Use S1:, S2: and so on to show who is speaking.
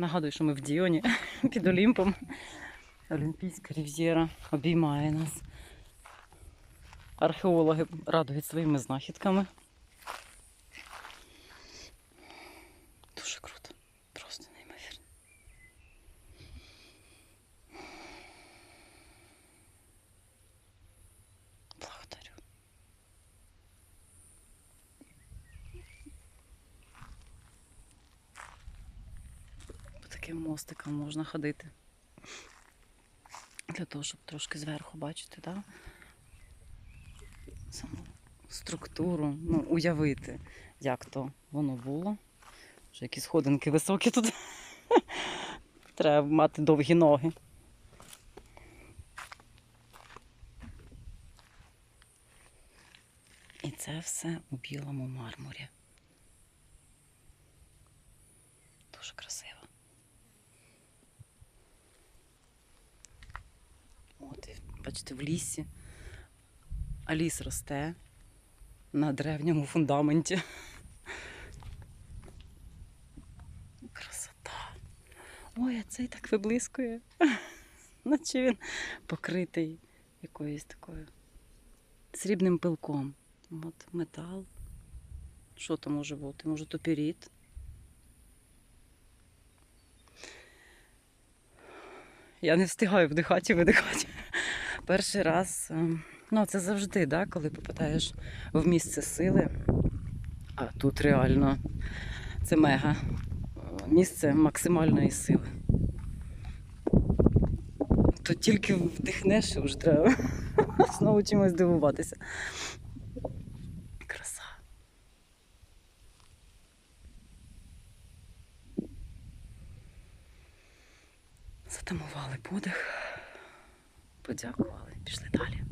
S1: Нагадую, що ми в Діоні під Олімпом. Олімпійська рів'єра обіймає нас. Археологи радують своїми знахідками. Дуже круто. Таким мостикам можна ходити. Для того, щоб трошки зверху бачити, да? саму структуру, ну, уявити, як то воно було. Вже які сходинки високі тут. Треба мати довгі ноги. І це все у білому мармурі. Дуже красиво. От, і, бачите, в лісі. А ліс росте на древньому фундаменті. Красота. Ой, а цей так виблискує. Наче він покритий якоюсь такою срібним пилком. От метал. Що то може бути? Може, то? Я не встигаю вдихати і видихати. Перший раз, ем, ну це завжди, да, коли попадаєш в місце сили. А тут реально це мега е, місце максимальної сили. То тільки вдихнеш і вже треба знову чимось дивуватися. Краса. Затамували подих, подякували, пішли далі.